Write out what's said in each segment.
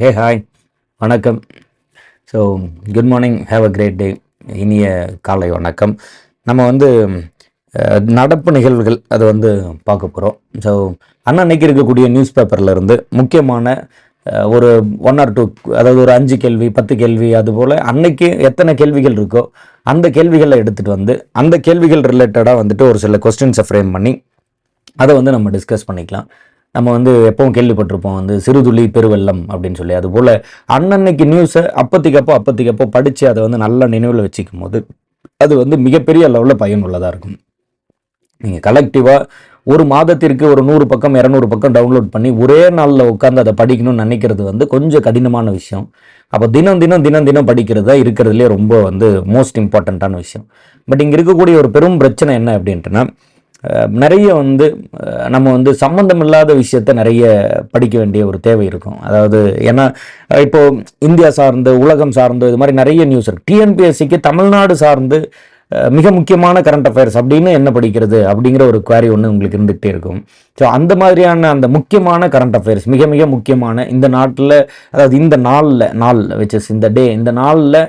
ஹே hi வணக்கம். So good morning have a great day இனிய காலை வணக்கம். நம்ம வந்து நடப்பு நிகழ்வுகள் அதை வந்து பார்க்க போகிறோம் ஸோ அன்னன்னைக்கு இருக்கக்கூடிய நியூஸ் பேப்பரில் இருந்து முக்கியமான ஒரு ஒன் ஆர் டூ அதாவது ஒரு அஞ்சு கேள்வி பத்து கேள்வி அதுபோல் அன்னைக்கு எத்தனை கேள்விகள் இருக்கோ அந்த கேள்விகளை எடுத்துகிட்டு வந்து அந்த கேள்விகள் ரிலேட்டடாக வந்துட்டு ஒரு சில கொஸ்டின்ஸை ஃப்ரேம் பண்ணி அதை வந்து நம்ம டிஸ்கஸ் பண்ணிக்கலாம். நம்ம வந்து எப்பவும் கேள்விப்பட்டிருப்போம் வந்து சிறுதுளி பெருவெள்ளம் அப்படின்னு சொல்லி. அதுபோல் அன்னன்னைக்கு நியூஸை அப்போத்திக்கப்போ அப்போத்திக்கப்போ படித்து அதை வந்து நல்லா நினைவில் வச்சுக்கும் போது அது வந்து மிகப்பெரிய லெவலில் பயனுள்ளதாக இருக்கும். நீங்கள் கலெக்டிவாக ஒரு மாதத்திற்கு ஒரு நூறு பக்கம் இரநூறு பக்கம் டவுன்லோட் பண்ணி ஒரே நாளில் உட்காந்து அதை படிக்கணும்னு நினைக்கிறது வந்து கொஞ்சம் கடினமான விஷயம். அப்போ தினம் தினம் தினம் தினம் படிக்கிறது தான் இருக்கிறதுலே ரொம்ப வந்து மோஸ்ட் இம்பார்ட்டண்ட்டான விஷயம். பட் இங்கே இருக்கக்கூடிய ஒரு பெரும் பிரச்சனை என்ன அப்படின்ட்டுனா நிறைய வந்து நம்ம வந்து சம்மந்தம் இல்லாத விஷயத்த நிறைய படிக்க வேண்டிய ஒரு தேவை இருக்கும். அதாவது ஏன்னா இப்போ இந்தியா சார்ந்து உலகம் சார்ந்து இது மாதிரி நிறைய நியூஸ் இருக்கு. டிஎன்பிஎஸ்சிக்கு தமிழ்நாடு சார்ந்து மிக முக்கியமான கரண்ட் அஃபேர்ஸ் அப்படின்னு என்ன படிக்கிறது அப்படிங்கிற ஒரு குவாரி ஒன்று உங்களுக்கு இருந்துகிட்டே இருக்கும். ஸோ அந்த மாதிரியான அந்த முக்கியமான கரண்ட் அஃபேர்ஸ் மிக மிக முக்கியமான இந்த நாட்டில் அதாவது இந்த நாளில் நாள் விச்சஸ் இந்த டே இந்த நாளில்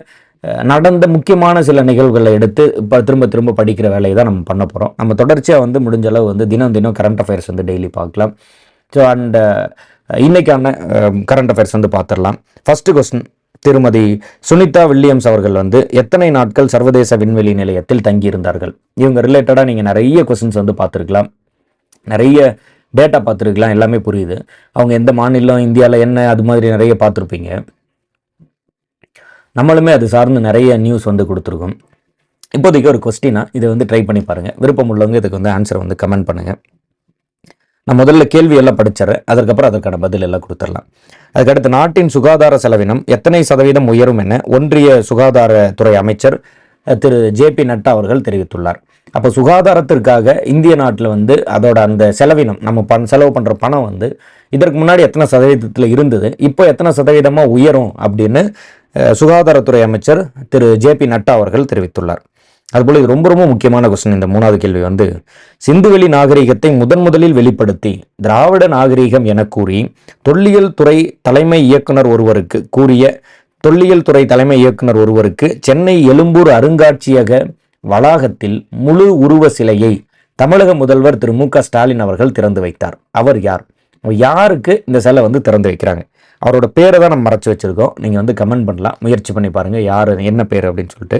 நடந்த முக்கியமான சில நிகழ்வுகளை எடுத்து இப்போ திரும்ப திரும்ப படிக்கிற வேலையை தான் நம்ம பண்ண போகிறோம் நம்ம தொடர்ச்சியாக வந்து முடிஞ்ச அளவு வந்து தினம் தினம் கரண்ட் அஃபேர்ஸ் வந்து டெய்லி பார்க்கலாம். ஸோ அண்ட் இன்னைக்கான கரண்ட் அஃபேர்ஸ் வந்து பார்த்துடலாம். ஃபஸ்ட்டு கொஸ்டின் திருமதி சுனிதா வில்லியம்ஸ் அவர்கள் வந்து எத்தனை நாட்கள் சர்வதேச விண்வெளி நிலையத்தில் தங்கியிருந்தார்கள்? இவங்க ரிலேட்டடாக நீங்கள் நிறைய கொஸ்டின்ஸ் வந்து பார்த்துருக்கலாம். நிறைய டேட்டா பார்த்துருக்கலாம். எல்லாமே புரியுது. அவங்க எந்த மாநிலம் இந்தியாவில் என்ன அது மாதிரி நிறைய பார்த்துருப்பீங்க. நம்மளுமே அது சார்ந்து நிறைய நியூஸ் வந்து கொடுத்துருக்கோம். இப்போதைக்கு ஒரு கொஸ்டினாக இதை வந்து ட்ரை பண்ணி பாருங்கள் விருப்பம் உள்ளவங்க இதுக்கு வந்து ஆன்சர் வந்து கமெண்ட் பண்ணுங்கள் நான் முதல்ல கேள்வி எல்லாம் படிச்சிடறேன். அதற்கப்புறம் அதற்கான பதில் எல்லாம் கொடுத்துடலாம். அதுக்கடுத்து நாட்டின் சுகாதார செலவினம் எத்தனை சதவீதம் உயரும் என ஒன்றிய சுகாதாரத்துறை அமைச்சர் திரு ஜே பி நட்டா அவர்கள் தெரிவித்துள்ளார். அப்போ சுகாதாரத்திற்காக இந்திய நாட்டில் வந்து அதோட அந்த செலவினம் நம்ம பண் செலவு பண்ணுற பணம் வந்து இதற்கு முன்னாடி எத்தனை சதவீதத்தில் இருந்தது இப்போ எத்தனை சதவீதமாக உயரும் அப்படின்னு சுகாதாரத்துறை அமைச்சர் திரு ஜே பி நட்டா அவர்கள் தெரிவித்துள்ளார். அதுபோல் இது ரொம்ப ரொம்ப முக்கியமான கொஸ்டின் இந்த மூணாவது கேள்வி வந்து சிந்துவெளி நாகரிகத்தை முதன் முதலில் வெளிப்படுத்தி திராவிட நாகரிகம் என கூறி தொல்லியல் துறை தலைமை இயக்குனர் ஒருவருக்கு கூறிய தொல்லியல் துறை தலைமை இயக்குனர் ஒருவருக்கு சென்னை எழும்பூர் அருங்காட்சியக வளாகத்தில் முழு உருவ சிலையை தமிழக முதல்வர் திரு மு க ஸ்டாலின் அவர்கள் திறந்து வைத்தார். அவர் யார்? யாருக்கு இந்த சிலை வந்து திறந்து வைக்கிறாங்க? அவரோட பேரை தான் நம்ம மறைச்சு வச்சிருக்கோம். நீங்கள் வந்து கமெண்ட் பண்ணலாம். முயற்சி பண்ணி பாருங்கள் யார் என்ன பேர் அப்படின்னு சொல்லிட்டு.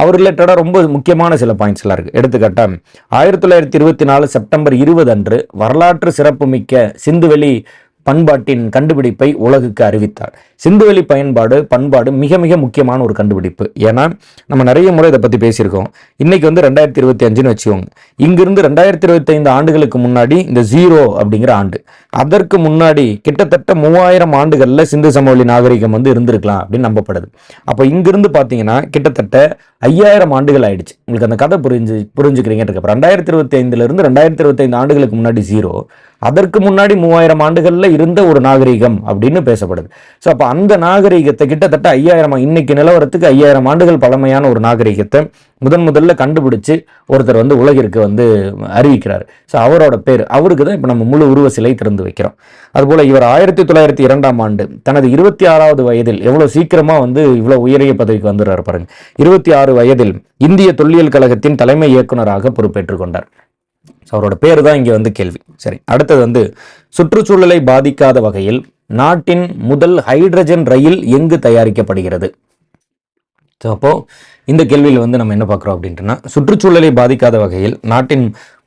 அவர் ரிலேட்டடாக ரொம்ப முக்கியமான சில பாயிண்ட்ஸ் எல்லாம் இருக்குது எடுத்துக்காட்டால் ஆயிரத்தி தொள்ளாயிரத்தி இருபத்தி நாலு செப்டம்பர் இருபது அன்று வரலாற்று சிறப்புமிக்க சிந்துவெளி பண்பாட்டின் கண்டுபிடிப்பை உலகுக்கு அறிவித்தார். சிந்துவெளி பயன்பாடு பண்பாடு மிக மிக முக்கியமான ஒரு கண்டுபிடிப்பு. ஏன்னா நம்ம நிறைய முறை இதை பற்றி பேசியிருக்கோம். இன்னைக்கு வந்து ரெண்டாயிரத்தி இருபத்தி அஞ்சுன்னு வச்சுக்கோங்க. இங்கிருந்து ரெண்டாயிரத்தி இருபத்தி ஐந்து ஆண்டுகளுக்கு முன்னாடி இந்த ஜீரோ அப்படிங்கிற ஆண்டு. அதற்கு முன்னாடி கிட்டத்தட்ட மூவாயிரம் ஆண்டுகளில் சிந்து சமவெளி நாகரிகம் வந்து இருந்திருக்கலாம் அப்படின்னு நம்பப்படுது. அப்போ இங்கிருந்து பார்த்தீங்கன்னா கிட்டத்தட்ட ஐயாயிரம் ஆண்டுகள் ஆயிடுச்சு. உங்களுக்கு அந்த கதை புரிஞ்சு புரிஞ்சுக்கிறீங்க அப்போ ரெண்டாயிரத்தி இருபத்தி ஐந்துலேருந்து ரெண்டாயிரத்தி இருபத்தைந்து ஆண்டுகளுக்கு முன்னாடி ஜீரோ. அதற்கு முன்னாடி மூவாயிரம் ஆண்டுகளில் இருந்த ஒரு நாகரிகம் அப்படின்னு பேசப்படுது. ஸோ அப்போ அந்த நாகரிகத்தை கிட்டத்தட்ட ஐயாயிரம் இன்னைக்கு நிலவரத்துக்கு ஐயாயிரம் ஆண்டுகள் பழமையான ஒரு நாகரிகத்தை முதன் முதல்ல கண்டுபிடிச்சு ஒருத்தர் வந்து உலகிற்கு வந்து அறிவிக்கிறார். ஸோ அவரோட பேர் அவருக்கு தான் இப்போ நம்ம முழு உருவ சிலை திறந்து வைக்கிறோம். அதுபோல் இவர் ஆயிரத்தி தொள்ளாயிரத்தி இரண்டாம் ஆண்டு தனது இருபத்தி ஆறாவது வயதில் எவ்வளோ சீக்கிரமாக வந்து இவ்வளோ உயரிய பதவிக்கு வந்துடுறாரு பாருங்க. இருபத்தி ஆறு வயதில் இந்திய தொல்லியல் கழகத்தின் தலைமை இயக்குனராக பொறுப்பேற்றுக் கொண்டார். ஸோ அவரோட பேர் தான் இங்கே வந்து கேள்வி. சரி அடுத்தது வந்து சுற்றுச்சூழலை பாதிக்காத வகையில் நாட்டின் முதல் ஹைட்ரஜன் ரயில் எங்கு தயாரிக்கப்படுகிறது? ஸோ அப்போது இந்த கேள்வியில் வந்து நம்ம என்ன பார்க்குறோம் அப்படின்ட்டுனா சுற்றுச்சூழலை பாதிக்காத வகையில் நாட்டின்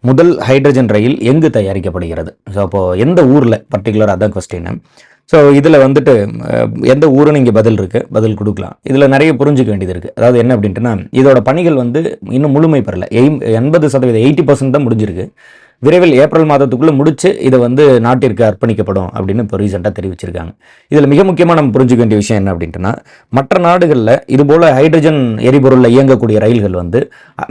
முதல் ஹைட்ரஜன் ரயில் எங்கு தயாரிக்கப்படுகிறது? ஸோ அப்போது எந்த ஊரில் பர்டிகுலராக அதான் கொஸ்டின் ஸோ இதில் வந்துட்டு எந்த ஊருன்னு இங்கே பதில் இருக்குது பதில் கொடுக்கலாம். இதில் நிறைய புரிஞ்சுக்க வேண்டியது இருக்குது அதாவது என்ன அப்படின்ட்டுனா இதோட பணிகள் வந்து இன்னும் முழுமை பெறலை. எய் எண்பது சதவீதம் எயிட்டி பர்சன்ட் தான் முடிஞ்சிருக்கு. விரைவில் ஏப்ரல் மாதத்துக்குள்ளே முடித்து இதை வந்து நாட்டிற்கு அர்ப்பணிக்கப்படும் அப்படின்னு இப்போ ரீசெண்டாக தெரிவிச்சிருக்காங்க. இதில் மிக முக்கியமாக நம்ம புரிஞ்சுக்க வேண்டிய விஷயம் என்ன அப்படின்ட்டுனா மற்ற நாடுகளில் இதுபோல் ஹைட்ரஜன் எரிபொருளில் இயங்கக்கூடிய ரயில்கள் வந்து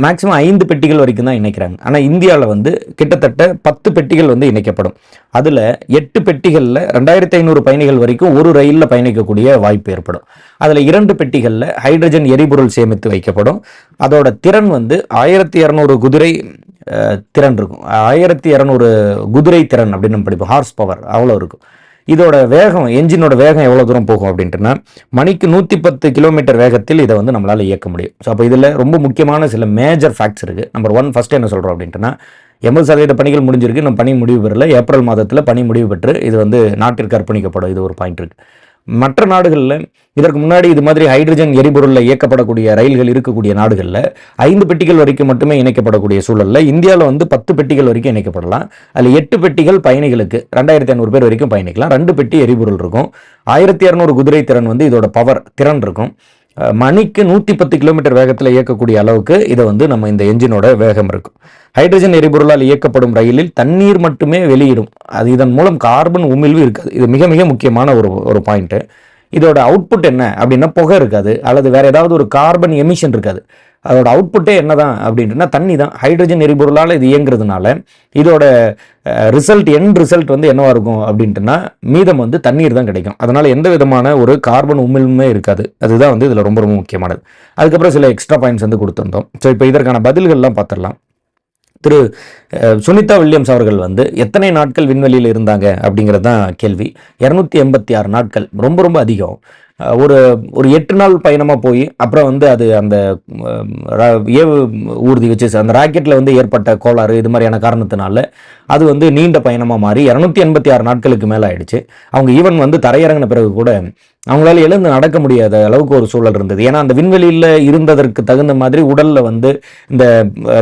மேக்ஸிமம் ஐந்து பெட்டிகள் வரைக்கும் தான் இணைக்கிறாங்க. ஆனால் இந்தியாவில் வந்து கிட்டத்தட்ட பத்து பெட்டிகள் வந்து இணைக்கப்படும். அதில் எட்டு பெட்டிகளில் ரெண்டாயிரத்தி ஐநூறு பயணிகள் வரைக்கும் ஒரு ரயிலில் பயணிக்கக்கூடிய வாய்ப்பு ஏற்படும். அதில் இரண்டு பெட்டிகளில் ஹைட்ரஜன் எரிபொருள் சேமித்து வைக்கப்படும். அதோட திறன் வந்து ஆயிரத்தி இரநூறு குதிரை திறன் இருக்கும். ஆயிரத்தி இரநூறு குதிரை திறன் அப்படின்னு நம்ம படிப்போம். ஹார்ஸ் பவர் அவ்வளோ இருக்கும். இதோட வேகம் என்ஜினோட வேகம் எவ்வளோ தூரம் போகும் அப்படின்ட்டுனா மணிக்கு நூற்றி பத்து கிலோமீட்டர் வேகத்தில் இதை வந்து நம்மளால் இயக்க முடியும். ஸோ அப்போ இதில் ரொம்ப முக்கியமான சில மேஜர் ஃபேக்ட்ஸ் இருக்குது நம்பர் ஒன் ஃபஸ்ட்டு என்ன சொல்கிறோம் அப்படின்ட்டுனா எண்பது சதவீத பணிகள் முடிஞ்சிருக்கு. நம்ம பணி முடிவு பெறல. ஏப்ரல் மாதத்தில் பணி முடிவு பெற்று இது வந்து நாட்டிற்கு அர்ப்பணிக்கப்படும். இது ஒரு பாயிண்ட் இருக்குது மற்ற நாடுகளில் இதற்கு முன்னாடி இது மாதிரி ஹைட்ரஜன் எரிபொருளில் இயக்கப்படக்கூடிய ரயில்கள் இருக்கக்கூடிய நாடுகளில் ஐந்து பெட்டிகள் வரைக்கும் மட்டுமே இணைக்கப்படக்கூடிய சூழலில் இந்தியாவில் வந்து பத்து பெட்டிகள் வரைக்கும் இணைக்கப்படலாம். அதில் எட்டு பெட்டிகள் பயணிகளுக்கு ரெண்டாயிரத்தி ஐநூறு பேர் வரைக்கும் பயணிக்கலாம். ரெண்டு பெட்டி எரிபொருள் இருக்கும். ஆயிரத்தி இரநூறு குதிரை திறன் வந்து இதோட பவர் திறன் இருக்கும். மணிக்கு நூற்றி பத்து கிலோமீட்டர் வேகத்தில் இயக்கக்கூடிய அளவுக்கு இதை வந்து நம்ம இந்த என்ஜினோட வேகம் இருக்கும். ஹைட்ரஜன் எரிபொருளால் இயக்கப்படும் ரயிலில் தண்ணீர் மட்டுமே வெளியிடும். அது இதன் மூலம் கார்பன் உமிழ்வு இருக்காது. இது மிக மிக முக்கியமான ஒரு ஒரு பாயிண்ட்டு இதோட அவுட்புட் என்ன? அப்படின்னா புகை இருக்காது. அல்லது வேற ஏதாவது ஒரு கார்பன் எமிஷன் இருக்காது. அதோட அவுட்புட்டே என்ன தான் அப்படின்ட்டுனா தண்ணி தான் ஹைட்ரஜன் எரிபொருளால் இது இயங்குறதுனால இதோட ரிசல்ட் என் ரிசல்ட் வந்து என்னவாக இருக்கும் அப்படின்ட்டுனா மீதம் வந்து தண்ணீர் தான் கிடைக்கும். அதனால் எந்த விதமான ஒரு கார்பன் உமிழ்வுமே இருக்காது. அதுதான் வந்து இதில் ரொம்ப ரொம்ப முக்கியமானது. அதுக்கப்புறம் சில எக்ஸ்ட்ரா பாயிண்ட்ஸ் வந்து கொடுத்துருந்தோம். ஸோ இப்போ இதற்கான பதில்கள்லாம் பார்த்துடலாம் திரு சுனிதா வில்லியம்ஸ் அவர்கள் வந்து எத்தனை நாட்கள் விண்வெளியில் இருந்தாங்க அப்படிங்கிறது தான் கேள்வி. இரநூத்தி எண்பத்தி ஆறு நாட்கள் ரொம்ப ரொம்ப அதிகம். ஒரு ஒரு எட்டு நாள் பயணமாக போய் அப்புறம் வந்து அது அந்த ரா- ஏவு ஊர்தி வச்சு அந்த ராக்கெட்டில் வந்து ஏற்பட்ட கோளாறு இது மாதிரியான காரணத்தினால அது வந்து நீண்ட பயணமாக மாறி இரநூத்தி எண்பத்தி ஆறு நாட்களுக்கு மேலே ஆயிடுச்சு. அவங்க ஈவன் வந்து தரையிறங்கின பிறகு கூட அவங்களால எழுந்து நடக்க முடியாத அளவுக்கு ஒரு சூழல் இருந்தது. ஏன்னா அந்த விண்வெளியில் இருந்ததற்கு தகுந்த மாதிரி உடலில் வந்து இந்த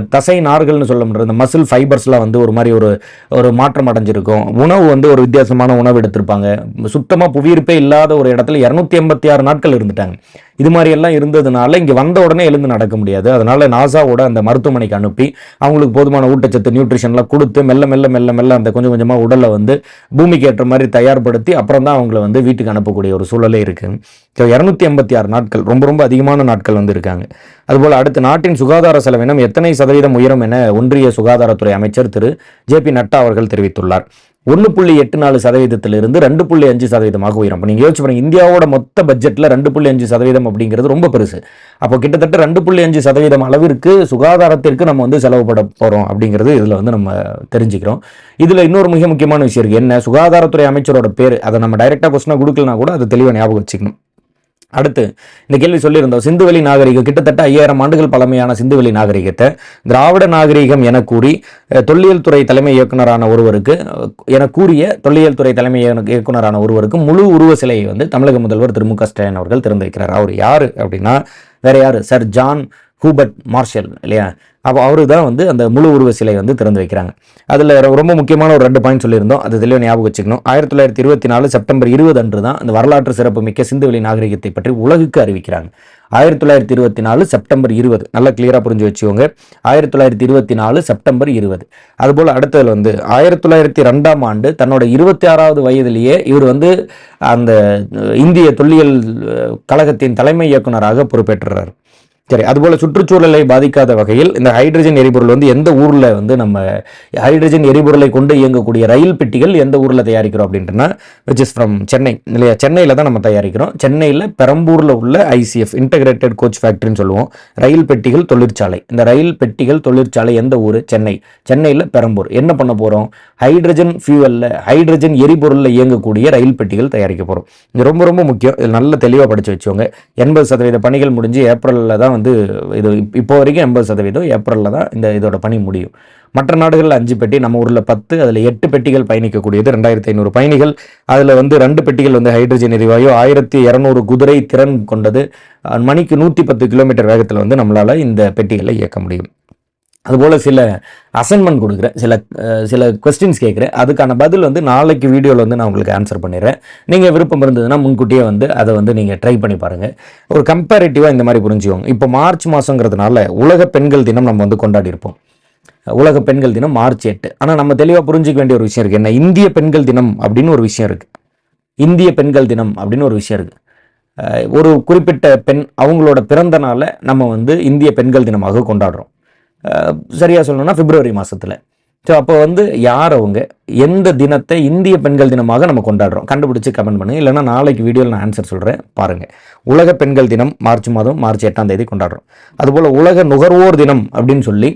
தசை நார்கள்னு சொல்ல முடியாது இந்த மசில் ஃபைபர்ஸ்லாம் வந்து ஒரு மாதிரி ஒரு ஒரு மாற்றம் அடைஞ்சிருக்கும். உணவு வந்து ஒரு வித்தியாசமான உணவு எடுத்திருப்பாங்க. சுத்தமாக புவியிருப்பே இல்லாத ஒரு இடத்துல இரநூத்தி எண்பத்தி ஆறு நாட்கள் இருந்துட்டாங்க. இது மாதிரி எல்லாம் இருந்ததுனால இங்கே வந்த உடனே எழுந்து நடக்க முடியாது. அதனால நாசாவோட அந்த மருத்துவமனைக்கு அனுப்பி அவங்களுக்கு போதுமான ஊட்டச்சத்து நியூட்ரிஷன்லாம் கொடுத்து மெல்ல மெல்ல மெல்ல மெல்ல அந்த கொஞ்சம் கொஞ்சமாக உடலை வந்து பூமிக்கு ஏற்ற மாதிரி தயார்படுத்தி அப்புறம் தான் அவங்கள வந்து வீட்டுக்கு அனுப்பக்கூடிய ஒரு சூழலே இருக்குது ஸோ இரநூத்தி எண்பத்தி ஆறு நாட்கள் ரொம்ப ரொம்ப அதிகமான நாட்கள் வந்து இருக்காங்க. அதுபோல் அடுத்து நாட்டின் சுகாதார செலவினம் எத்தனை சதவீதம் உயரும் என ஒன்றிய சுகாதாரத்துறை அமைச்சர் திரு ஜே பி நட்டா அவர்கள் தெரிவித்துள்ளார். ஒன்று புள்ளி எட்டு நாலு சதவீதத்திலிருந்து ரெண்டு புள்ளி அஞ்சு சதவீதமாக உயரும். இப்போ நீங்கள் யோசிச்சு பாருங்கள் இந்தியாவோட மொத்த பட்ஜெட்டில் ரெண்டு புள்ளி அஞ்சு சதவீதம் அப்படிங்கிறது ரொம்ப பெருசு. அப்போ கிட்டத்தட்ட ரெண்டு புள்ளி அஞ்சு சதவீதம் அளவிற்கு சுகாதாரத்திற்கு நம்ம வந்து செலவுபட போகிறோம் அப்படிங்கிறது இதில் வந்து நம்ம தெரிஞ்சுக்கிறோம். இதில் இன்னொரு மிக முக்கியமான விஷயம் இருக்குது என்ன? சுகாதாரத்துறை அமைச்சரோட பேர் அதை நம்ம டைரெக்டாக கொஸ்டினாக கொடுக்கலனா கூட அதை தெளிவாக ஞாபகம் வச்சுக்கணும். அடுத்து இந்த கேள்வி சொல்லியிருந்தோம் சிந்துவெளி நாகரிகம் கிட்டத்தட்ட ஐயாயிரம் ஆண்டுகள் பழமையான சிந்துவெளி நாகரிகத்தை திராவிட நாகரிகம் என கூறி தொல்லியல் துறை தலைமை இயக்குனரான ஒருவருக்கு என கூறிய தொல்லியல் துறை தலைமை இயக்கு- இயக்குனரான ஒருவருக்கு முழு உருவ சிலையை வந்து தமிழக முதல்வர் திரு மு க ஸ்டாலின் அவர்கள் திறந்து வைக்கிறார் அவர் யாரு அப்படின்னா வேற யாரு? சர் ஜான் ஹூபர்ட் மார்ஷல் இல்லையா? அப்போ அவரு தான் வந்து அந்த முழு உருவ சிலை வந்து திறந்து வைக்கிறாங்க. அதில் ரொம்ப முக்கியமான ஒரு ரெண்டு பாயிண்ட் சொல்லியிருந்தோம். அது தெளிவாக ஞாபகம் வச்சுக்கணும். ஆயிரத்தி தொள்ளாயிரத்தி இருபத்தி நாலு செப்டம்பர் இருபது அன்று தான் அந்த வரலாற்று சிறப்பு மிக்க சிந்துவெளி நாகரிகத்தை பற்றி உலகுக்கு அறிவிக்கிறாங்க. ஆயிரத்தி தொள்ளாயிரத்தி இருபத்தி நாலு செப்டம்பர் இருபது. நல்லா கிளியராக புரிஞ்சு வச்சுக்கோங்க. ஆயிரத்தி தொள்ளாயிரத்தி இருபத்தி நாலு செப்டம்பர் இருபது. அதுபோல் அடுத்ததில் வந்து ஆயிரத்தி தொள்ளாயிரத்தி ரெண்டாம் ஆண்டு தன்னோட இருபத்தி ஆறாவது வயதிலேயே இவர் வந்து அந்த இந்திய தொல்லியல் கழகத்தின் தலைமை இயக்குனராக பொறுப்பேற்றுறார். சரி அதுபோல் சுற்றுச்சூழலை பாதிக்காத வகையில் இந்த ஹைட்ரஜன் எரிபொருள் வந்து எந்த ஊரில் வந்து நம்ம ஹைட்ரஜன் எரிபொருளை கொண்டு இயங்கக்கூடிய ரயில் பெட்டிகள் எந்த ஊரில் தயாரிக்கிறோம் அப்படின்ட்டுனா விச் இஸ் ஃப்ரம் சென்னை இல்லையா? சென்னையில் தான் நம்ம தயாரிக்கிறோம். சென்னையில் பெரம்பூரில் உள்ள ஐசிஎஃப் இன்டகிரேட்டட் கோச் ஃபேக்ட்ரின்னு சொல்லுவோம். ரயில் பெட்டிகள் தொழிற்சாலை. இந்த ரயில் பெட்டிகள் தொழிற்சாலை எந்த ஊர்? சென்னை சென்னையில் பெரம்பூர். என்ன பண்ண போகிறோம் ஹைட்ரஜன் ஃபியூவலில் ஹைட்ரஜன் எரிபொருளில் இயங்கக்கூடிய ரயில் பெட்டிகள் தயாரிக்க போகிறோம் இது ரொம்ப ரொம்ப முக்கியம். இது நல்ல தெளிவாக படித்து வச்சுக்கோங்க. எண்பது சதவீத பணிகள் முடிஞ்சு ஏப்ரலில் தான் வந்து இது இப்போ வரைக்கும் எண்பது சதவீதம் ஏப்ரலில் தான் இந்த இதோட பணி முடியும். மற்ற நாடுகளில் அஞ்சு பெட்டி நம்ம ஊரில் பத்து அதில் எட்டு பெட்டிகள் பயணிக்கக்கூடியது. ரெண்டாயிரத்தி ஐநூறு பயணிகள். அதில் வந்து ரெண்டு பெட்டிகள் வந்து ஹைட்ரஜன் எரிவாயு ஆயிரத்தி இரநூறு குதிரை திறன் கொண்டது. மணிக்கு நூற்றி பத்து கிலோமீட்டர் வேகத்தில் வந்து நம்மளால் இந்த பெட்டிகளை இயக்க முடியும். அதுபோல் சில அசைன்மெண்ட் கொடுக்குறேன். சில சில கொஸ்டின்ஸ் கேட்குறேன். அதுக்கான பதில் வந்து நாளைக்கு வீடியோவில் வந்து நான் உங்களுக்கு ஆன்சர் பண்ணிடுறேன். நீங்கள் விருப்பம் இருந்ததுன்னா முன்கூட்டியே வந்து அதை வந்து நீங்கள் ட்ரை பண்ணி பாருங்கள் ஒரு கம்பேரிட்டிவாக இந்த மாதிரி புரிஞ்சுக்கோங்க. இப்போ மார்ச் மாதங்கிறதுனால உலக பெண்கள் தினம் நம்ம வந்து கொண்டாடி இருப்போம். உலக பெண்கள் தினம் மார்ச் எட்டு. ஆனால் நம்ம தெளிவாக புரிஞ்சிக்க வேண்டிய ஒரு விஷயம் இருக்குது என்ன? இந்திய பெண்கள் தினம் அப்படின்னு ஒரு விஷயம் இருக்குது இந்திய பெண்கள் தினம் அப்படின்னு ஒரு விஷயம் இருக்குது ஒரு குறிப்பிட்ட பெண் அவங்களோட பிறந்த நாளை நம்ம வந்து இந்திய பெண்கள் தினமாக கொண்டாடுறோம். சரியாக சொல்லணும்னா பிப்ரவரி மாதத்தில் ஸோ அப்போ வந்து யார் அவங்க? எந்த தினத்தை இந்திய பெண்கள் தினமாக நம்ம கொண்டாடுறோம்? கண்டுபிடிச்சி கமெண்ட் பண்ணுங்கள் இல்லைன்னா நாளைக்கு வீடியோவில் நான் ஆன்சர் சொல்கிறேன் பாருங்கள் உலக பெண்கள் தினம் மார்ச் மாதம் மார்ச் எட்டாம் தேதி கொண்டாடுறோம். அதுபோல் உலக நுகர்வோர் தினம் அப்படின்னு சொல்லி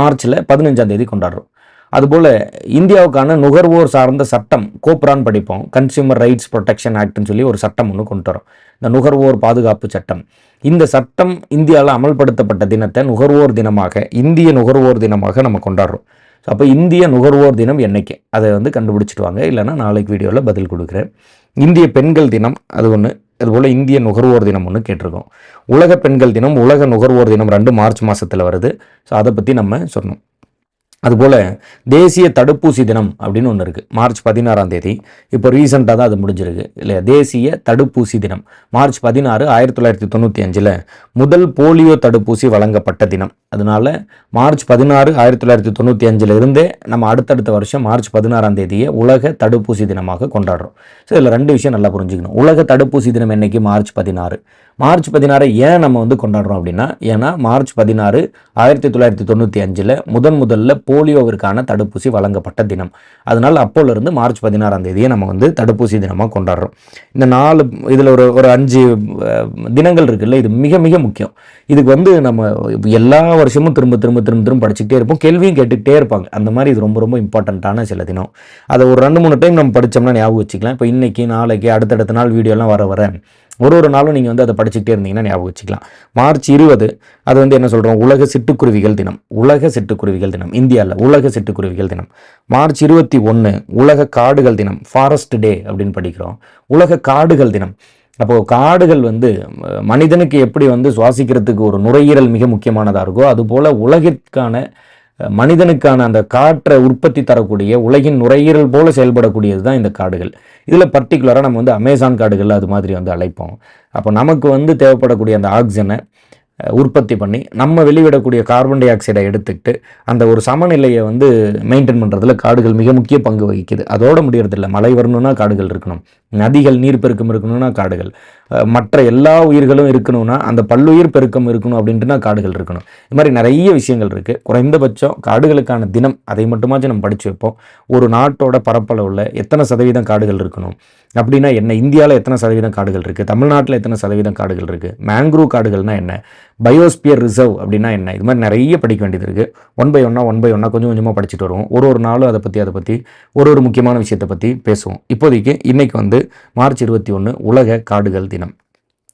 மார்ச்சில் பதினஞ்சாம் தேதி கொண்டாடுறோம். அதுபோல் இந்தியாவுக்கான நுகர்வோர் சார்ந்த சட்டம் கோப்ரான் படிப்போம் கன்சியூமர் ரைட்ஸ் ப்ரொடெக்ஷன் ஆக்ட்னு சொல்லி ஒரு சட்டம் ஒன்று கொண்டு வரோம். இந்த நுகர்வோர் பாதுகாப்பு சட்டம். இந்த சட்டம் இந்தியாவில் அமல்படுத்தப்பட்ட தினத்தை நுகர்வோர் தினமாக இந்திய நுகர்வோர் தினமாக நம்ம கொண்டாடுறோம். ஸோ அப்போ இந்திய நுகர்வோர் தினம் என்றைக்கு அதை வந்து கண்டுபிடிச்சிட்டு வாங்க. இல்லைனா நாளைக்கு வீடியோவில் பதில் கொடுக்குறேன். இந்திய பெண்கள் தினம் அது ஒன்று அதுபோல் இந்திய நுகர்வோர் தினம் ஒன்று கேட்டிருக்கோம். உலக பெண்கள் தினம் உலக நுகர்வோர் தினம் ரெண்டு மார்ச் மாதத்தில் வருது. ஸோ அதை பற்றி நம்ம சொன்னோம். அதுபோல் தேசிய தடுப்பூசி தினம் அப்படின்னு ஒன்று இருக்குது மார்ச் பதினாறாம் தேதி. இப்போ ரீசெண்டாக தான் அது முடிஞ்சிருக்கு. இல்லையா? தேசிய தடுப்பூசி தினம். மார்ச் பதினாறு ஆயிரத்தி தொள்ளாயிரத்தி தொண்ணூற்றி அஞ்சில் முதல் போலியோ தடுப்பூசி வழங்கப்பட்ட தினம். அதனால மார்ச் பதினாறு ஆயிரத்தி தொள்ளாயிரத்தி தொண்ணூற்றி அஞ்சில் இருந்தே நம்ம அடுத்தடுத்த வருஷம் மார்ச் பதினாறாம் தேதியை உலக தடுப்பூசி தினமாக கொண்டாடுறோம். ஸோ இதில் ரெண்டு விஷயம் நல்லா புரிஞ்சுக்கணும். உலக தடுப்பூசி தினம் என்றைக்கு மார்ச் பதினாறு. மார்ச் பதினாறு ஏன் நம்ம வந்து கொண்டாடுறோம் அப்படின்னா ஏன்னா மார்ச் பதினாறு ஆயிரத்தி தொள்ளாயிரத்தி தொண்ணூற்றி அஞ்சில் முதன் முதல்ல போலியோவிற்கான தடுப்பூசி வழங்கப்பட்ட தினம். அதனால் அப்போலேருந்து மார்ச் பதினாறாம் தேதியை நம்ம வந்து தடுப்பூசி தினமாக கொண்டாடுறோம். இந்த நாலு இதில் ஒரு ஒரு அஞ்சு தினங்கள் இருக்குல்ல இது மிக மிக முக்கியம். இதுக்கு வந்து நம்ம எல்லா வருஷமும் திரும்ப திரும்ப திரும்ப திரும்ப படிச்சுக்கிட்டே இருப்போம். கேள்வியும் கேட்டுக்கிட்டே இருப்பாங்க. அந்த மாதிரி இது ரொம்ப ரொம்ப இம்பார்ட்டண்ட்டான சில தினம். அதை ஒரு ரெண்டு மூணு டைம் நம்ம படித்தோம்னா ஞாபகம் வச்சுக்கலாம். இப்போ இன்னைக்கு நாளைக்கு அடுத்தடுத்த நாள் வீடியோலாம் வர வர ஒரு ஒரு நாளும் நீங்கள் வந்து அதை படிச்சுக்கிட்டே இருந்தீங்கன்னா ஞாபகம் வச்சுக்கலாம். மார்ச் இருபது அது வந்து என்ன சொல்கிறோம் உலக சிட்டுக்குருவிகள் தினம். உலக சிட்டுக்குருவிகள் தினம். இந்தியாவில் உலக சிட்டுக்குருவிகள் தினம். மார்ச் இருபத்தி ஒன்று உலக காடுகள் தினம். ஃபாரஸ்ட் டே அப்படின்னு படிக்கிறோம். உலக காடுகள் தினம். அப்போது காடுகள் வந்து மனிதனுக்கு எப்படி வந்து சுவாசிக்கிறதுக்கு ஒரு நுரையீரல் மிக முக்கியமானதாக இருக்கோ அதுபோல் உலகிற்கான மனிதனுக்கான அந்த காற்றை உற்பத்தி தரக்கூடிய உலகின் நுரையீரல் போல செயல்படக்கூடியது தான் இந்த காடுகள். இதில் பர்டிகுலராக நம்ம வந்து அமேசான் காடுகள் அது மாதிரி வந்து அழைப்போம். அப்போ நமக்கு வந்து தேவைப்படக்கூடிய அந்த ஆக்சிஜனை உற்பத்தி பண்ணி நம்ம வெளிவிடக்கூடிய கார்பன் டை ஆக்சைடை எடுத்துக்கிட்டு அந்த ஒரு சமநிலையை வந்து மெயின்டைன் பண்ணுறதுல காடுகள் மிக முக்கிய பங்கு வகிக்குது. அதோட முடியறதில்ல. மழை வரணும்னா காடுகள் இருக்கணும். நதிகள் நீர் பெருக்கம் இருக்கணும்னா காடுகள். மற்ற எல்லா உயிர்களும் இருக்கணும்னா அந்த பல்லுயிர் பெருக்கம் இருக்கணும் அப்படின்ட்டுனா காடுகள் இருக்கணும். இது மாதிரி நிறைய விஷயங்கள் இருக்குது குறைந்தபட்சம் காடுகளுக்கான தினம் அதை மட்டுமாச்சும் நம்ம படித்து வைப்போம். ஒரு நாட்டோட பரப்பளவில் எத்தனை சதவீதம் காடுகள் இருக்கணும்? அப்படின்னா என்ன? இந்தியாவில் எத்தனை சதவீதம் காடுகள் இருக்குது தமிழ்நாட்டில் எத்தனை சதவீதம் காடுகள் இருக்குது மேங்க்ரூவ் காடுகள்னால் என்ன? பயோஸ்பியர் ரிசர்வ் அப்படின்னா என்ன? இது மாதிரி நிறைய படிக்க வேண்டியது இருக்குது ஒன் பை ஒன்னா ஒன் பை ஒன்னாக கொஞ்சம் கொஞ்சமாக படிச்சுட்டு வருவோம். ஒரு ஒரு நாளும் அதை பற்றி அதை பற்றி ஒரு ஒரு முக்கியமான விஷயத்தை பற்றி பேசுவோம். இப்போதைக்கு இன்றைக்கி வந்து மார்ச் இருபத்தி ஒன்று உலக காடுகள் தினம்.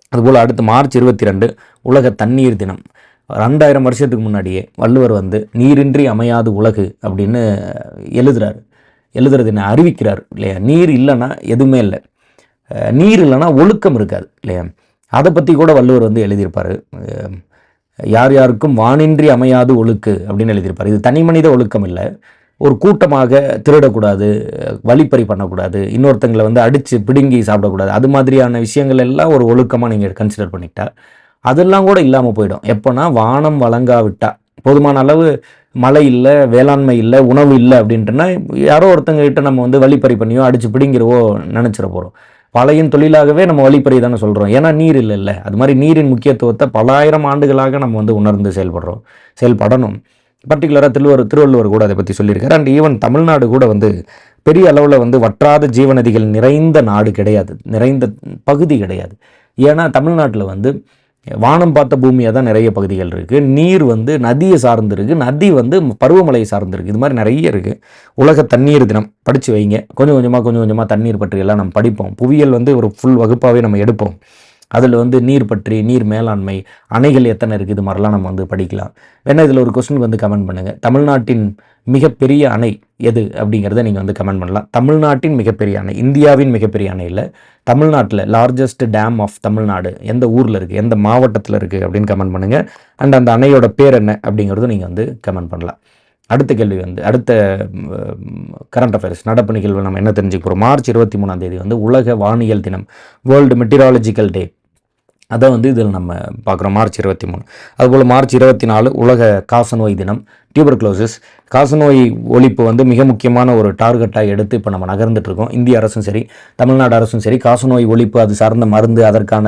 அதுபோல் அடுத்து மார்ச் இருபத்தி ரெண்டு உலக தண்ணீர் தினம். ரெண்டாயிரம் வருஷத்துக்கு முன்னாடியே வள்ளுவர் வந்து நீரின்றி அமையாது உலகு அப்படின்னு எழுதுறாரு. எழுதுறது என்ன? அறிவிக்கிறார் இல்லையா? நீர் இல்லைன்னா எதுவுமே இல்லை. நீர் இல்லைன்னா ஒழுக்கம் இருக்காது இல்லையா? அதை பற்றி கூட வள்ளுவர் வந்து எழுதியிருப்பார். யார் யாருக்கும் வானின்றி அமையாது ஒழுக்கு அப்படின்னு எழுதியிருப்பார். இது தனி மனித ஒழுக்கம் இல்லை ஒரு கூட்டமாக திருடக்கூடாது வழிப்பறி பண்ணக்கூடாது இன்னொருத்தங்களை வந்து அடித்து பிடுங்கி சாப்பிடக்கூடாது. அது மாதிரியான விஷயங்கள் எல்லாம் ஒரு ஒழுக்கமாக நீங்கள் கன்சிடர் பண்ணிக்கிட்டா அதெல்லாம் கூட இல்லாமல் போயிடும். எப்போனா வானம் வழங்காவிட்டா போதுமான அளவு மழை இல்லை வேளாண்மை இல்லை உணவு இல்லை அப்படின்ட்டுனா யாரோ ஒருத்தங்ககிட்ட நம்ம வந்து வழிப்பறி பண்ணியோ அடித்து பிடிங்கிறவோ நினச்சிட போகிறோம் பழையின் தொழிலாகவே நம்ம வழிப்பறி தானே சொல்கிறோம் ஏன்னா நீர் இல்லைல்ல. அது மாதிரி நீரின் முக்கியத்துவத்தை பல ஆயிரம் ஆண்டுகளாக நம்ம வந்து உணர்ந்து செயல்படுறோம். செயல்படணும். பர்டிகுலராக திருவள்ளுவர் திருவள்ளுவர் கூட அதை பற்றி சொல்லியிருக்காரு. அண்ட் ஈவன் தமிழ்நாடு கூட வந்து பெரிய அளவில் வந்து வற்றாத ஜீவநதிகள் நிறைந்த நாடு கிடையாது. நிறைந்த பகுதி கிடையாது. ஏன்னா தமிழ்நாட்டில் வந்து வானம் பார்த்த பூமியாக தான் நிறைய பகுதிகள் இருக்குது நீர் வந்து நதியை சார்ந்து இருக்குது நதி வந்து பருவமழையை சார்ந்து இருக்குது இது மாதிரி நிறைய இருக்குது உலக தண்ணீர் தினம் படித்து வைங்க. கொஞ்சம் கொஞ்சமாக கொஞ்சம் கொஞ்சமாக தண்ணீர் பற்றி எல்லாம் நம்ம படிப்போம். புவியியல் வந்து ஒரு ஃபுல் வகுப்பாகவே நம்ம எடுப்போம். அதில் வந்து நீர் பற்றி நீர் மேலாண்மை அணைகள் எத்தனை இருக்குது இது மாதிரிலாம் நம்ம வந்து படிக்கலாம். வேணால் இதில் ஒரு கொஸ்டின் வந்து கமெண்ட் பண்ணுங்கள் தமிழ்நாட்டின் மிகப்பெரிய அணை எது அப்படிங்கிறத நீங்கள் வந்து கமெண்ட் பண்ணலாம். தமிழ்நாட்டின் மிகப்பெரிய அணை இந்தியாவின் மிகப்பெரிய அணை இல்லை தமிழ்நாட்டில் லார்ஜஸ்ட் டேம் ஆஃப் தமிழ்நாடு எந்த ஊரில் இருக்குது எந்த மாவட்டத்தில் இருக்குது அப்படின்னு கமெண்ட் பண்ணுங்கள் அண்ட் அந்த அணையோட பேர் என்ன அப்படிங்கிறதும் நீங்கள் வந்து கமெண்ட் பண்ணலாம். அடுத்த கேள்வி வந்து அடுத்த கரண்ட் அஃபேர்ஸ் நடப்பு நிகழ்வு நம்ம என்ன தெரிஞ்சுக்க போகிறோம் மார்ச் இருபத்தி மூணாம் தேதி வந்து உலக வானியல் தினம் வேர்ல்டு மெட்டிராலஜிக்கல் டே அதை வந்து இதில் நம்ம பார்க்குறோம். மார்ச் இருபத்தி மூணு. அதுபோல் மார்ச் இருபத்தி நாலு உலக காசநோய் தினம். டியூபர்க்ளோசிஸ் காசநோய் ஒழிப்பு வந்து மிக முக்கியமான ஒரு டார்கெட்டாக எடுத்து இப்போ நம்ம நகர்ந்துட்டுருக்கோம். இந்திய அரசும் சரி தமிழ்நாடு அரசும் சரி காசநோய் ஒழிப்பு அது சார்ந்த மருந்து அதற்கான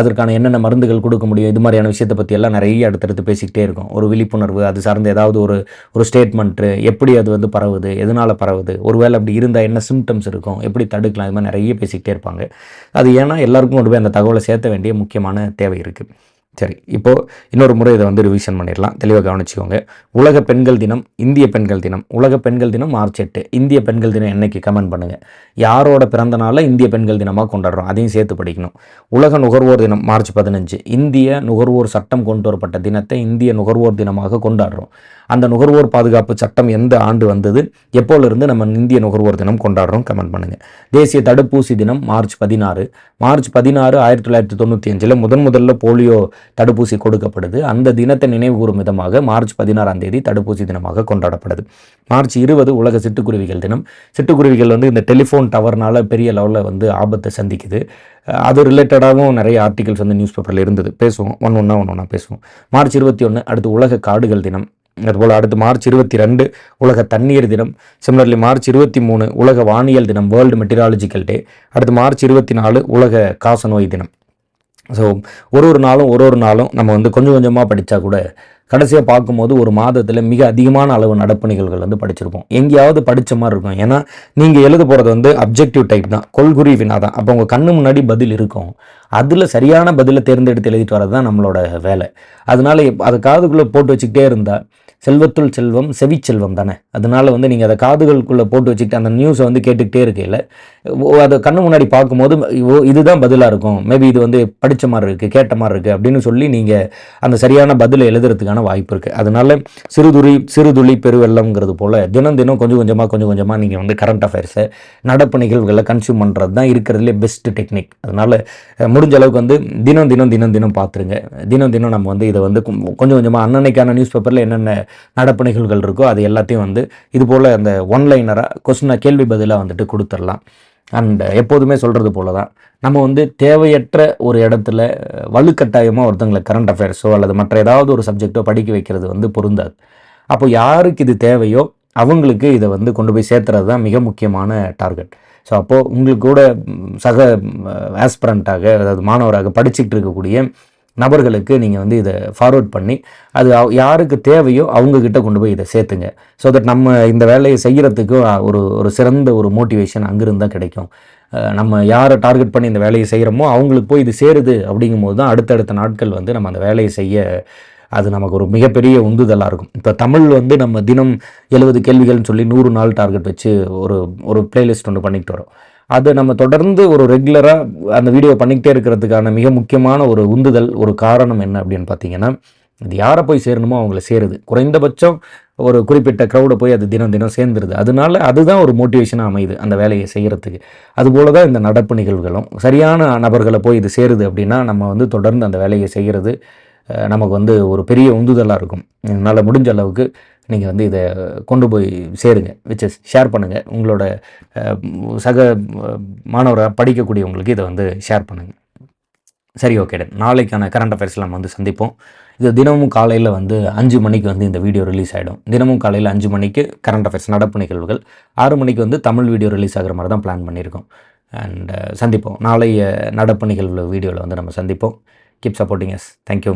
அதற்கான என்னென்ன மருந்துகள் கொடுக்க முடியும் இது மாதிரியான விஷயத்தை பற்றி எல்லாம் நிறைய அடுத்தடுத்து பேசிக்கிட்டே இருக்கும். ஒரு விழிப்புணர்வு அது சார்ந்த ஏதாவது ஒரு ஒரு ஸ்டேட்மெண்ட்டு எப்படி அது வந்து பரவுது எதனால் பரவுது ஒருவேளை அப்படி இருந்தால் என்ன சிம்டம்ஸ் இருக்கும் எப்படி தடுக்கலாம் இது மாதிரி நிறைய பேசிக்கிட்டே இருப்பாங்க. அது ஏன்னா எல்லாருக்கும் கொண்டு போய் அந்த தகவலை சேர்த்த வேண்டிய முக்கியமான தேவை இருக்குது சரி இப்போது இன்னொரு முறை இதை வந்து ரிவிஷன் பண்ணிடலாம். தெளிவாக கவனிச்சுக்கோங்க. உலக பெண்கள் தினம் இந்திய பெண்கள் தினம். உலக பெண்கள் தினம் மார்ச் எட்டு. இந்திய பெண்கள் தினம் என்னைக்கு கமெண்ட் பண்ணுங்க. யாரோட பிறந்த நாளில் இந்திய பெண்கள் தினமாக கொண்டாடுறோம்? அதையும் சேர்த்து படிக்கணும். உலக நுகர்வோர் தினம் மார்ச் பதினஞ்சு. இந்திய நுகர்வோர் சட்டம் கொண்டு வரப்பட்ட தினத்தை இந்திய நுகர்வோர் தினமாக கொண்டாடுறோம். அந்த நுகர்வோர் பாதுகாப்பு சட்டம் எந்த ஆண்டு வந்தது? எப்போலிருந்து நம்ம இந்திய நுகர்வோர் தினம் கொண்டாடுறோம்? கமெண்ட் பண்ணுங்கள் தேசிய தடுப்பூசி தினம் மார்ச் பதினாறு. மார்ச் பதினாறு ஆயிரத்தி தொள்ளாயிரத்தி தொண்ணூற்றி அஞ்சில் முதன் முதல்ல போலியோ தடுப்பூசி கொடுக்கப்படுது. அந்த தினத்தை நினைவுகூறும் விதமாக மார்ச் பதினாறாம் தேதி தடுப்பூசி தினமாக கொண்டாடப்படுது. மார்ச் இருபது உலக சிட்டுக்குருவிகள் தினம். சிட்டுக்குருவிகள் வந்து இந்த டெலிஃபோன் டவர்னால பெரிய லெவலில் வந்து ஆபத்தை சந்திக்குது. அது ரிலேட்டடாகவும் நிறைய ஆர்டிகல்ஸ் வந்து நியூஸ் பேப்பரில் இருந்தது. பேசுவோம். ஒன்று ஒன்றா ஒன்று ஒன்றா பேசுவோம். மார்ச் இருபத்தி ஒன்று அடுத்து உலக காடுகள் தினம். அதுபோல் அடுத்து மார்ச் இருபத்தி ரெண்டு உலக தண்ணீர் தினம். சிமிலர்லி மார்ச் இருபத்தி மூணு உலக வானியல் தினம் வேர்ல்டு மெட்டீரியாலஜிக்கல் டே அடுத்து மார்ச் இருபத்தி நாலு உலக காசநோய் தினம். ஸோ ஒரு ஒரு நாளும் ஒரு ஒரு நாளும் நம்ம வந்து கொஞ்சம் கொஞ்சமாக படித்தா கூட கடைசியாக பார்க்கும்போது ஒரு மாதத்தில் மிக அதிகமான அளவு நடப்பு நிகழ்வுகள் வந்து படிச்சிருப்போம். எங்கேயாவது படித்த மாதிரி இருக்கும். ஏன்னா நீங்கள் எழுத போகிறது வந்து அப்ஜெக்டிவ் டைப் தான். கொள்குறி வினா தான். அப்போ உங்கள் கண்ணு முன்னாடி பதில் இருக்கும். அதில் சரியான பதிலை தேர்ந்தெடுத்து எழுதிட்டு வரது தான் நம்மளோட வேலை. அதனால அதை காதுக்குள்ளே போட்டு வச்சுக்கிட்டே இருந்தால் செல்வத்துள் செல்வம் செவிச்செல்வம் தானே. அதனால வந்து நீங்கள் அதை காதுகளுக்குள்ளே போட்டு வச்சுக்கிட்டு அந்த நியூஸை வந்து கேட்டுக்கிட்டே இருக்கையில் அதை கண்ணு முன்னாடி பார்க்கும்போது ஓ இதுதான் பதிலாக இருக்கும். மேபி இது வந்து படித்த மாதிரி இருக்குது கேட்ட மாதிரி இருக்குது அப்படின்னு சொல்லி நீங்கள் அந்த சரியான பதிலை எழுதுறதுக்கான வாய்ப்பு இருக்குது அதனால சிறுதுளி சிறுதுளி பெருவெள்ளம்ங்கிறது போல் தினம் தினம் கொஞ்சம் கொஞ்சமாக கொஞ்சம் கொஞ்சமாக நீங்கள் வந்து கரண்ட் அஃபேர்ஸை நடப்பு நிகழ்வுகளை கன்சியூம் பண்ணுறது தான் இருக்கிறதுலே பெஸ்ட்டு டெக்னிக் அதனால் முடிஞ்ச அளவுக்கு வந்து தினம் தினம் தினம் தினம் பார்த்துருங்க. தினம் தினம் நம்ம வந்து இதை வந்து கொஞ்சம் கொஞ்சமாக அன்னன்னைக்கான நியூஸ் பேப்பரில் என்னென்ன நடப்பு நிகழ்வுகள் இருக்கோ அது எல்லாத்தையும் வந்து இது போல் அந்த ஒன்லைனராக கொஸ்டினாக கேள்வி பதிலாக வந்துட்டு கொடுத்துடலாம் அண்ட் எப்போதுமே சொல்கிறது போல தான். நம்ம வந்து தேவையற்ற ஒரு இடத்துல வலுக்கட்டாயமாக ஒருத்தங்களை கரண்ட் அஃபேர்ஸோ அல்லது மற்ற ஏதாவது ஒரு சப்ஜெக்டோ படிக்க வைக்கிறது வந்து பொருந்தாது. அப்போ யாருக்கு இது தேவையோ அவங்களுக்கு இதை வந்து கொண்டு போய் சேர்த்துறது தான் மிக முக்கியமான டார்கெட் ஸோ அப்போது உங்களுக்கு கூட சக ஆஸ்பிரண்ட்டாக அதாவது மாணவராக படிச்சுக்கிட்டு இருக்கக்கூடிய நபர்களுக்கு நீங்கள் வந்து இதை ஃபார்வர்ட் பண்ணி அது யாருக்கு தேவையோ அவங்கக்கிட்ட கொண்டு போய் இதை சேர்த்துங்க. ஸோ தட் நம்ம இந்த வேலையை செய்கிறதுக்கு ஒரு ஒரு சிறந்த ஒரு மோட்டிவேஷன் அங்கிருந்து தான் கிடைக்கும் நம்ம யாரை டார்கெட் பண்ணி இந்த வேலையை செய்கிறோமோ அவங்களுக்கு போய் இது சேருது அப்படிங்கும்போது தான் அடுத்தடுத்த நாட்கள் வந்து நம்ம அந்த வேலையை செய்ய அது நமக்கு ஒரு மிகப்பெரிய உந்துதலாக இருக்கும். இப்போ தமிழ் வந்து நம்ம தினம் எழுபது கேள்விகள்னு சொல்லி நூறு நாள் டார்கெட் வச்சு ஒரு ஒரு பிளேலிஸ்ட் ஒன்று பண்ணிக்கிட்டு வரோம். அது நம்ம தொடர்ந்து ஒரு ரெகுலராக அந்த வீடியோ பண்ணிக்கிட்டே இருக்கிறதுக்கான மிக முக்கியமான ஒரு உந்துதல் ஒரு காரணம் என்ன அப்படின்னு பார்த்தீங்கன்னா இது யாரை போய் சேரணுமோ அவங்கள சேருது. குறைந்தபட்சம் ஒரு குறிப்பிட்ட க்ரௌடை போய் அது தினம் தினம் சேர்ந்துருது. அதனால அதுதான் ஒரு மோட்டிவேஷனாக அமையுது அந்த வேலையை செய்கிறதுக்கு அதுபோல தான் இந்த நடப்பு நிகழ்வுகளும். சரியான நபர்களை போய் இது சேருது அப்படின்னா நம்ம வந்து தொடர்ந்து அந்த வேலையை செய்கிறது நமக்கு வந்து ஒரு பெரிய உந்துதலாக இருக்கும். என்னால் முடிஞ்ச அளவுக்கு நீங்கள் வந்து இதை கொண்டு போய் சேருங்க விச் இஸ் ஷேர் பண்ணுங்கள் உங்களோட சக மாணவராக படிக்கக்கூடியவங்களுக்கு இதை வந்து ஷேர் பண்ணுங்கள் சரி ஓகே டன் நாளைக்கான கரண்ட் அஃபேர்ஸ் நம்ம வந்து சந்திப்போம். இது தினமும் காலையில் வந்து அஞ்சு மணிக்கு வந்து இந்த வீடியோ ரிலீஸ் ஆகிடும் தினமும் காலையில் அஞ்சு மணிக்கு கரண்ட் அஃபேர்ஸ் நடப்பு நிகழ்வுகள். ஆறு மணிக்கு வந்து தமிழ் வீடியோ ரிலீஸ் ஆகிற மாதிரி தான் பிளான் பண்ணியிருக்கோம். அண்ட் சந்திப்போம். நாளைய நடப்பு நிகழ்வு வீடியோவில் வந்து நம்ம சந்திப்போம். Keep supporting yes thank you